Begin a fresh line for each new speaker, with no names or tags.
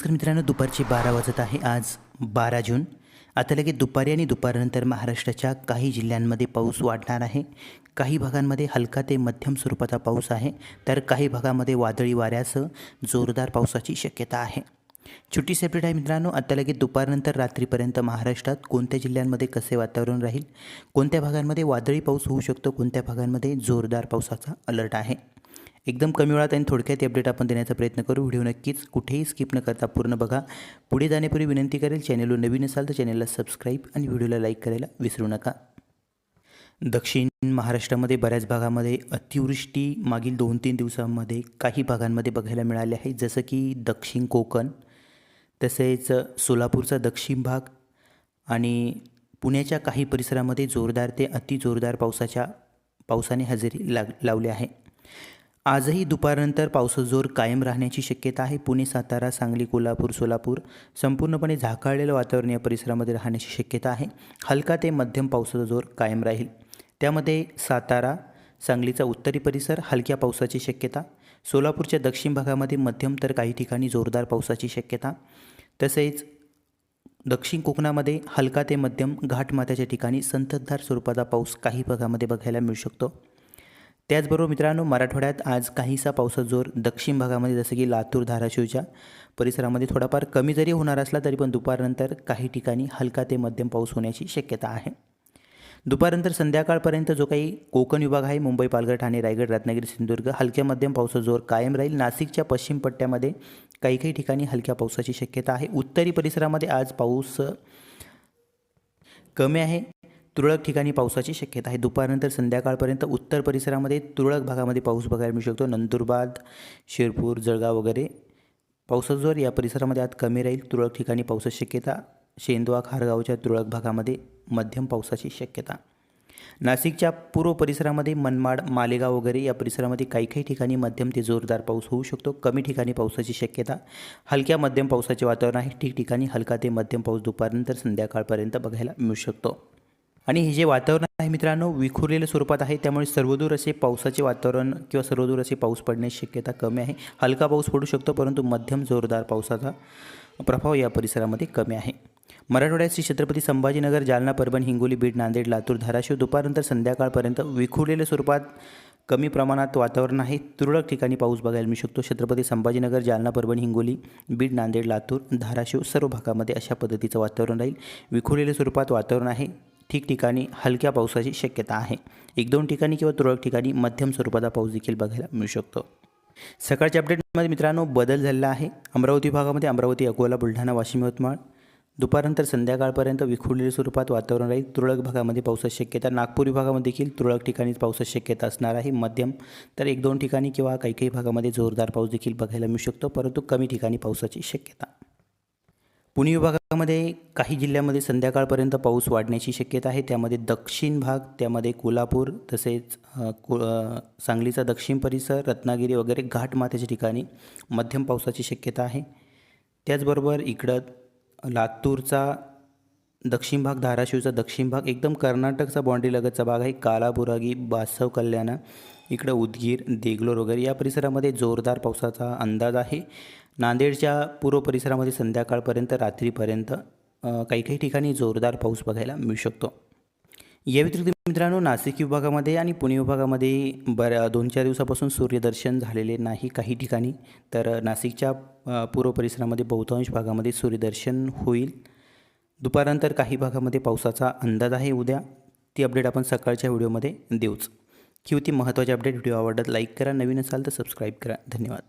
नमस्कार मित्रांनो दुपारचे बारा वाजत आहे. आज बारा जून. आता लगेच दुपारी आणि दुपारनंतर महाराष्ट्राच्या काही जिल्ह्यांमध्ये पाऊस वाढणार आहे. काही भागांमध्ये हलका ते मध्यम स्वरूपाचा पाऊस आहे. तर काही भागामध्ये वादळी वाऱ्यासह जोरदार पावसाची शक्यता आहे. छोटी सेपरेट आहे मित्रांनो आता लगेच दुपारनंतर रात्रीपर्यंत महाराष्ट्रात कोणत्या जिल्ह्यांमध्ये कसे वातावरण राहील? कोणत्या भागांमध्ये वादळी पाऊस होऊ शकतो? कोणत्या भागांमध्ये जोरदार पावसाचा अलर्ट आहे? एकदम कमी वेळात आणि थोडक्यात अपडेट आपण देण्याचा प्रयत्न करू. व्हिडिओ नक्कीच कुठेही स्किप न करता पूर्ण बघा. पुढे जाण्यापूर्वी विनंती करेल चॅनलवर नवीन असाल तर चॅनलला सबस्क्राईब आणि व्हिडिओला लाईक करायला विसरू नका. दक्षिण महाराष्ट्रामध्ये बऱ्याच भागामध्ये अतिवृष्टी मागील दोन तीन दिवसांमध्ये काही भागांमध्ये बघायला मिळाले आहे. जसं की दक्षिण कोकण तसेच सोलापूरचा दक्षिण भाग आणि पुण्याच्या काही परिसरामध्ये जोरदार ते अति जोरदार पावसाच्या पावसाने हजेरी लाग लावली आहे. आजही दुपारनंतर पावसाचा जोर कायम राहण्याची शक्यता आहे. पुणे सातारा सांगली कोल्हापूर सोलापूर संपूर्णपणे झाकाळलेलं वातावरण या परिसरामध्ये राहण्याची शक्यता आहे. हलका ते मध्यम पावसाचा जोर कायम राहील. त्यामध्ये सातारा सांगलीचा उत्तरी परिसर हलक्या पावसाची शक्यता सोलापूरच्या दक्षिण भागामध्ये मध्यम तर काही ठिकाणी जोरदार पावसाची शक्यता तसेच दक्षिण कोकणामध्ये हलका ते मध्यम घाटमाथ्याच्या ठिकाणी संततधार स्वरूपाचा पाऊस काही भागामध्ये बघायला मिळू शकतो. त्याचबरोबर मित्रांनो मराठवाड्यात आज काहीसा पावसाचा जोर दक्षिण भागामध्ये जसं की लातूर धाराशिवच्या परिसरामध्ये थोडाफार कमी जरी होणार असला तरी पण दुपारनंतर काही ठिकाणी हलका ते मध्यम पाऊस होण्याची शक्यता आहे. दुपारनंतर संध्याकाळपर्यंत जो काही कोकण विभाग आहे मुंबई पालघर ठाणे रायगड रत्नागिरी सिंधुदुर्ग हलक्या मध्यम पावसाचा जोर कायम राहील. नाशिकच्या पश्चिम पट्ट्यामध्ये काही काही ठिकाणी हलक्या पावसाची शक्यता आहे. उत्तरी परिसरामध्ये आज पाऊस कमी आहे. तुरळक ठिकाणी पावसाची शक्यता आहे. दुपारनंतर संध्याकाळपर्यंत उत्तर परिसरामध्ये तुरळक भागामध्ये पाऊस बघायला मिळू शकतो. नंदुरबार शिरपूर जळगाव वगैरे पावसाचा जोर या परिसरामध्ये आज कमी राहील. तुरळक ठिकाणी पावसाची शक्यता. शेंदवा खारगावच्या तुरळक भागामध्ये मध्यम पावसाची शक्यता. नाशिकच्या पूर्व परिसरामध्ये मनमाड मालेगाव वगैरे या परिसरामध्ये काही काही ठिकाणी मध्यम ते जोरदार पाऊस होऊ शकतो. कमी ठिकाणी पावसाची शक्यता. हलक्या मध्यम पावसाचे वातावरण आहे. ठिकठिकाणी हलका ते मध्यम पाऊस दुपारनंतर संध्याकाळपर्यंत बघायला मिळू शकतो. आणि हे जे वातावरण आहे मित्रांनो विखुरलेल्या स्वरूपात आहे. त्यामुळे सर्वदूर असे पावसाचे वातावरण किंवा सर्वदूर असे पाऊस पडण्याची शक्यता कमी आहे. हलका पाऊस पडू शकतो परंतु मध्यम जोरदार पावसाचा प्रभाव या परिसरामध्ये कमी आहे. मराठवाड्यात श्री छत्रपती संभाजीनगर जालना परभणी हिंगोली बीड नांदेड लातूर धाराशिव दुपारनंतर संध्याकाळपर्यंत विखुरलेल्या स्वरूपात कमी प्रमाणात वातावरण आहे. तुरळक ठिकाणी पाऊस बघायला मिळू शकतो. छत्रपती संभाजीनगर जालना परभणी हिंगोली बीड नांदेड लातूर धाराशिव सर्व भागामध्ये अशा पद्धतीचं वातावरण राहील. विखुरलेल्या स्वरूपात वातावरण आहे. ठिकठिकाणी हलक्या पावसाची शक्यता आहे. एक दोन ठिकाणी किंवा तुरळक ठिकाणी मध्यम स्वरूपाचा पाऊस देखील बघायला मिळू शकतो. सकाळच्या अपडेटमध्ये मित्रांनो बदल झालेला आहे. अमरावती भागामध्ये अमरावती अकोला बुलढाणा वाशिम यवतमाळ. दुपारनंतर संध्याकाळपर्यंत विखुरलेल्या स्वरूपात वातावरण राहील. तुरळक भागामध्ये पावसाची शक्यता नागपूर विभागामध्ये देखील तुरळक ठिकाणी पावसाची शक्यता असणार आहे. मध्यम तर एक दोन ठिकाणी किंवा काही काही भागामध्ये जोरदार पाऊस देखील बघायला मिळू शकतो परंतु कमी ठिकाणी पावसाची शक्यता. पुणे विभागामध्ये काही जिल्ह्यामध्ये संध्याकाळपर्यंत पाऊस वाढण्याची शक्यता आहे. त्यामध्ये दक्षिण भाग त्यामध्ये कोल्हापूर तसेच को सांगलीचा दक्षिण परिसर रत्नागिरी वगैरे घाटमाथ्याच्या ठिकाणी मध्यम पावसाची शक्यता आहे. त्याचबरोबर इकडं लातूरचा दक्षिण भाग धाराशिवचा दक्षिण भाग एकदम कर्नाटकचा बाँड्रीलगतचा भाग आहे. कालाबुरागी बासव कल्याण इकडं उदगीर देगलोर वगैरे. या परिसरामध्ये जोरदार पावसाचा अंदाज आहे. नांदेडच्या पूर्व परिसरामध्ये संध्याकाळपर्यंत रात्रीपर्यंत काही काही ठिकाणी जोरदार पाऊस बघायला मिळू शकतो. या व्यतिरिक्त मित्रांनो नाशिक विभागामध्ये आणि पुणे विभागामध्ये बऱ्या दोन चार दिवसापासून सूर्यदर्शन झालेले नाही काही ठिकाणी. तर नाशिकच्या पूर्व परिसरामध्ये बहुतांश भागामध्ये सूर्यदर्शन होईल. दुपारनंतर काही भागामध्ये पावसाचा अंदाज आहे. उद्या ती अपडेट आपण सकाळच्या व्हिडिओमध्ये देऊच. की होती महत्त्वाची अपडेट. व्हिडिओ आवडत लाईक करा. नवीन असाल तर सबस्क्राईब करा. धन्यवाद.